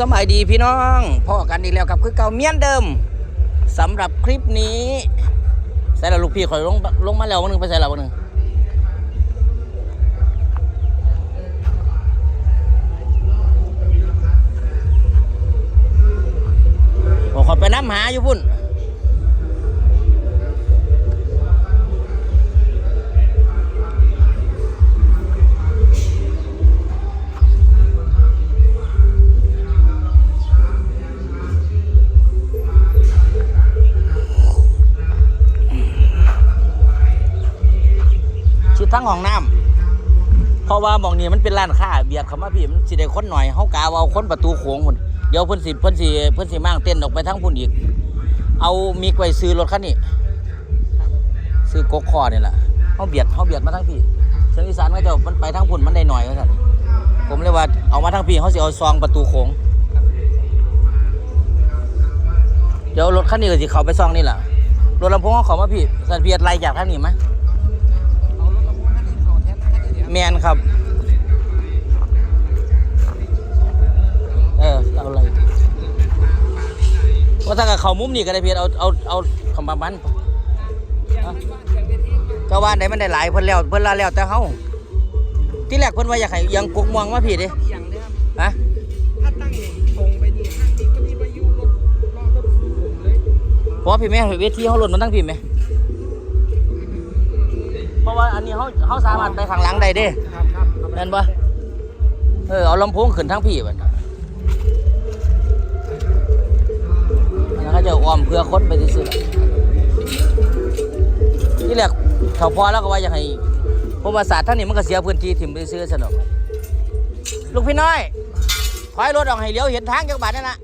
สมัยดีพี่น้องพ่อกันอีกแล้วกับคือเก่าเมียนเดิมสำหรับคลิปนี้ใส่ละลูกพี่คอยลงลงมาแล้ววันหนึงไปใส่ละวันหนึงบอกขอไปน้ำหาอยู่พุ่น ทั้งห้องน้ำเพราะว่าหมองนี้มันเป็นร้านค้าเบียดเข้ามาพี่มันสิได้คนหน่อยเฮากาเอาคนประตูโค้งพุ่นเดี๋ยวเพิ่นสิเพิ่นสิเพิ่นสิมั่งเต้นออกไปทั้งพุ่นอีก เอามีไว้ซื้อรถคันนี้ซื้อกกคอนี่แหละเขาเบียดเขาเบียดมาทั้งพี่เชียงอีสานก็จะมันไปทั้งพุ่นมันได้หน่อยก็สั่นผมเลยว่าเอามาทั้งพี่เขาสิเอาซองประตูโค้งเดี๋ยวรถคันนี้ก็สิเขาไปซองนี่แหละรถลำโพงเขาเขามาพี่สันเพียดไล่จากทางนี้ไหม แมนครับ เออ เอาอะไรว่าถ้ากับเขามุมนี่ก็ได้เพียรเอาเอาเอาคำบามันเอาก็ว่าไหนมันได้หลายเพิ่นแล้วเพิ่นละแล้วแต่เฮาที่แรกเพิ่นว่าอยากให้ยังกุกม่วงมาพี่ดิอย่างเนี้ยครับฮะถ้าตั้งตรงไปนี่ห้างนี้ก็มีมาอยู่รถรถผมเลยพราะว่าพี่แม่เวทีเฮาหล่นมันตั้งพี่ไหม ว่าอันนี้เฮาเฮาสามารถไปข้างหลังได้เด้ครับครับแม่นบ่เออเอาลำโพงขึ้นทั้งพี่บัดแล้วก็จะอ้อมเพื่อคนไปซื่อๆที่แรกเขาพอแล้วก็ว่าอยากให้ผมว่าศาสตร์ท่านนี่มันก็เสียพื้นที่ถิ่มไปซื้อสนุกลูกพี่น้อยถอยรถออกให้เลี้ยวเห็นทางจักบาทนั่นนะ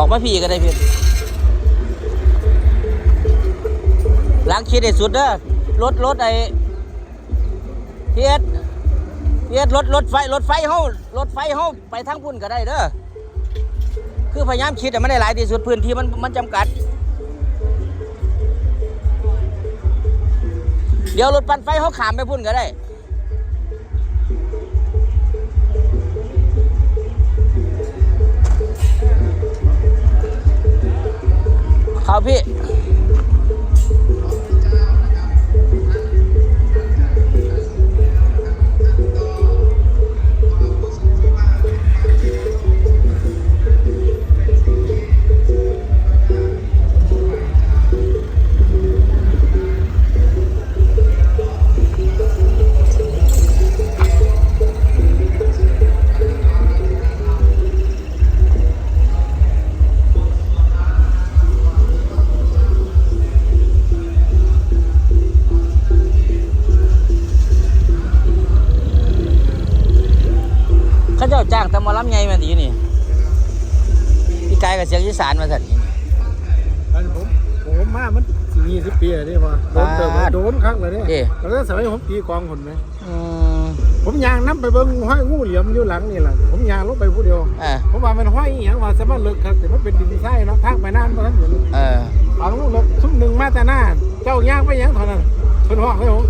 ออกมาพี่ก็ได้พี่ล้างคิดให้สุดเด้อรถรถไอ้เพียดเพียดรถรถไฟรถไฟเฮารถไฟเฮาไปทางพุ่นก็ได้เด้อคือพยายามคิดแต่ไม่ได้หลายที่สุดพื้นที่มันมันจำกัด เดี๋ยวรถปั่นไฟเขาขามไปพุ่นก็ได้ ครั บพี่เขาเจ้าจ้างแต่หมาล้ำไงมาดีนี่พี่กายกับเสียงอีสานมาสัตว์อันผมผมมามันสี่ยี่สิบปีแล้วนี่พอโดนเติมโดนครั้งเลยเนี่ยแล้วก็สมัยผมตีกองคนไหมอืมผมยางน้ำไปเบิ้งห้อยงูเหลี่ยมอยู่หลังนี่แหละผมยางลงไปผู้เดียวเออผมว่ามันห้อยอหย่างว่าสามารถเลิกครับแต่มันเป็นดินทรายเนาะทางไปนานเพราะท่านเห็นเออฝังลูกเลิกซุ้มหนึ่งมาแต่หน้าเจ้าย่างไปหยังเท่านั้นเป็นห้องเลยผม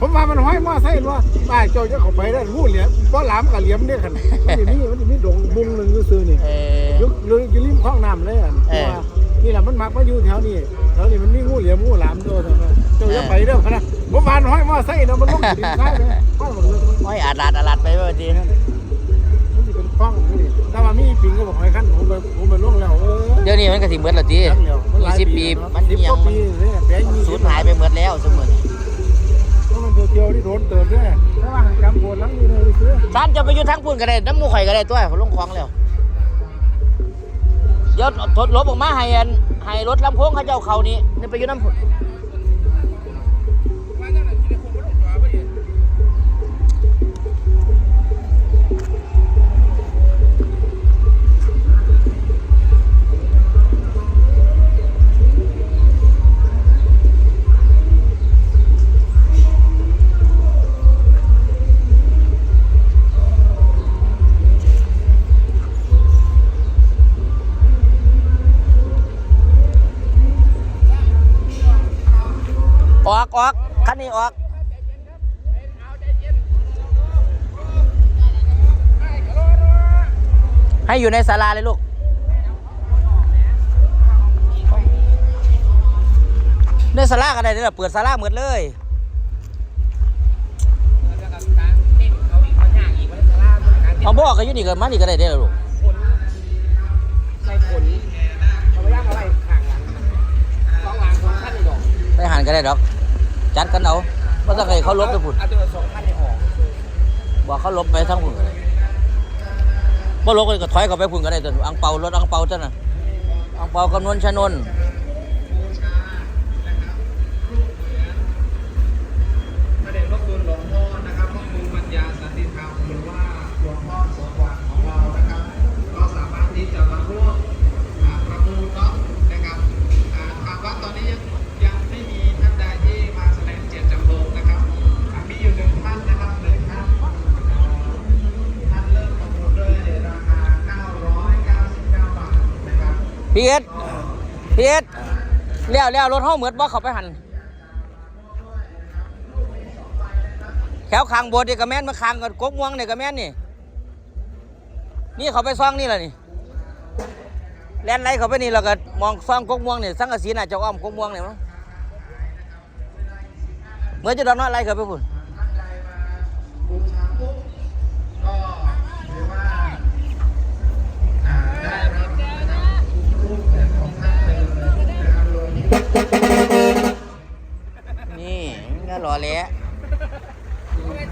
ผมว่ามันห้อยมอไซค์ว่าป้าเจ้าจะเข้าไปได้งูเหลี่ยมเพราะหลามกับเหลี่ยมเนี่ยขนาดมันจะมีมันจะมีดงบุงหนึ่งซื่อๆนี่เออ ยุอยู่อยู่ริมคลองน้ำเลยอะเออว่านี่แหละมันมักมาอยู่แถวนี้แถวนี้มันมีงูเหลี่ยมงูหลามด้วยแต่ว่าเจ้าจะไปเด้อพะนะผมวานห้อยมอไซค์เนาะมันลงอยู่ดินใต้เลยห้อยหมดเลยมันห้อยอาดลาดอาลาดไปว่าดีมันจะเป็นคลองนี่ถ้าว่ามีปิงก็บอกให้ขั้นผมไปผมไปล่วงแล้วเออเดี๋ยวนี้มันก็สิเบิดและทีจังแล้วมันหลายยี่สิบปีแล้วมันสิบกยังว่าปีเนี่ยแปลงยี่สูสิญบหายไปหมดแล้วเสมอนี่เพราะมัน เที่ยวที่โดนเติมด้วยถ้าว่าหันกำปวดหลังอยู่เลยซื้อท่านจะไปอยู่ทั้งพุ่นก็ได้น้ำมูข่อยก็ได้ตัวเขาลงคลองแล้วเดี๋ยวทดลบออกมาให้อันให้รถลำโพงเขาเจ้าเขานี่นี่ไปอยู่น้ำพุ่น ออกออกคันนี้ออกให้อยู่ในศาลาเลยลูก ในศาลากันได้เด้อเปิดศาลาเหมือนเลยเอาบอกกันอยู่นี่กันมานี่ก็ได้เด้อลูกใส่ขนเอาไปย่างอะไรข้างหลังสองหลังสองขั้นในดอกไปหันก็ได้ดอก จัดกันเอาว่าถ้าใครเขาลบไปพุ่นเอาตัวสองขั้นในหอบอกเขาลบไปทั้งผุดเลยบ่ลบก็ถอยเขาไปผุนก็ได้ตัวอังเปารถอังเปาจ้าน่ะอังเปากำนวนชนน พีเอ็ดพีเอ็ดเลี้ยวเลี้ยวรถห้องเหมือนบ่เขาไปหันแถวคางบสถ์นี่ก็แม่นมาคางกับกกม่วงนี่ก็แม่นนี่ นี่เขาไปซ่องนี่แหละนี่แล่นไรเขาไปนี่เราก็มองซ่องกกม่วงเนี่ยสังกะสีน่าจะอ้อมกกม่วงเนี่ยมั้งเหมือนจะโดนว่าไรเขาไปพุ่น หล่อแล้ว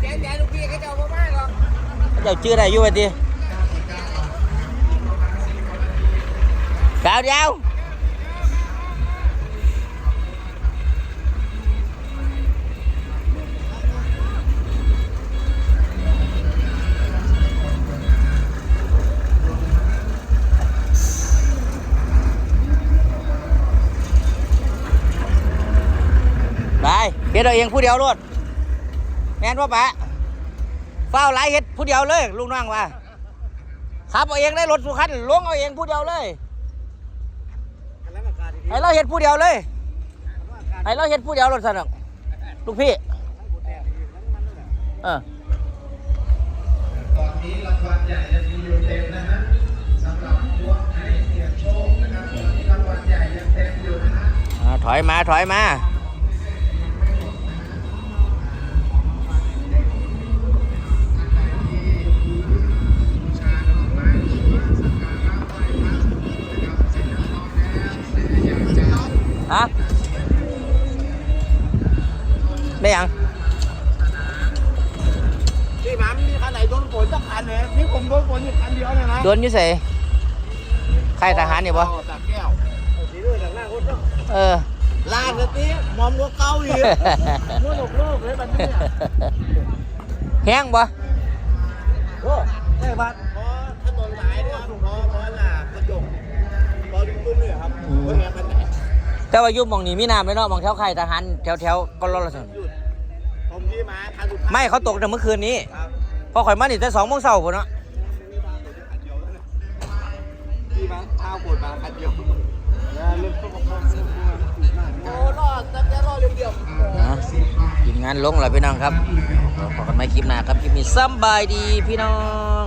แจ๊แจ๊ลูกพี่เขาจะเจ้าชื่ออะไรอยู่วะทีกาวเดียว เฮ็ดเอาเองผู้เดียวรวดแม่นว่าปะเฝ้าไล่เฮ็ดผู้เดียวเลยลุงน้องว่าขับเอาเองได้รถสุขันลงเอาเองผู้เดียวเลยให้เราเฮ็ดผู้เดียวเลยให้เราเฮ็ดผู้เดียวรถสนุกลูกพี่เออตอนนี้รางวัลใหญ่ยังมีอยู่เต็มนะฮะสำหรับพวกให้เสี่ยงโชคนะครับตอนนี้รางวัลใหญ่ยังเต็มอยู่นะฮะอ่าถอยมาถอยมา มามีคันไหนโดนฝนสักคันเนี่ยนี่ผมโดนฝนอยู่คันเดียวเนี่ยนะโดนอยุ่ใส่ค่ายทหารนี่ปะจากแก้วสีด้วยจากหน้าโคตรเออลานกันตีมอมก็เก้าอีกมั่วหลกโลกเลยบัดนี้แห้งปะโอ้ไอ้บัดพอถนนสายเนี่ยพอพอล่ะกระจกพอดิ้งตุ้มเนี่ยครับก็แหงมันไหนแต่ว่าอยุ่หมองนี้มีน้ำเลยเนาะหมองแถวค่ายทหารแถวแถวๆก็รอละสนหยุด ผมที่มาคันสุดท้ายไม่เขาตกแต่เมื่อคืนนี้ ครับพอข่อยมานี่แต่สองโมงเช้าพุ่นเนาะที่มาข้าวปวดมาคันเดียวเริ่มเข้ามาเข้าโอ้รอดจะจะรอดเดียวอะทีมงานลงแล้วพี่น้องครับพบกันใหม่คลิปหน้าครับคลิปนี้สำบายดีพี่น้อง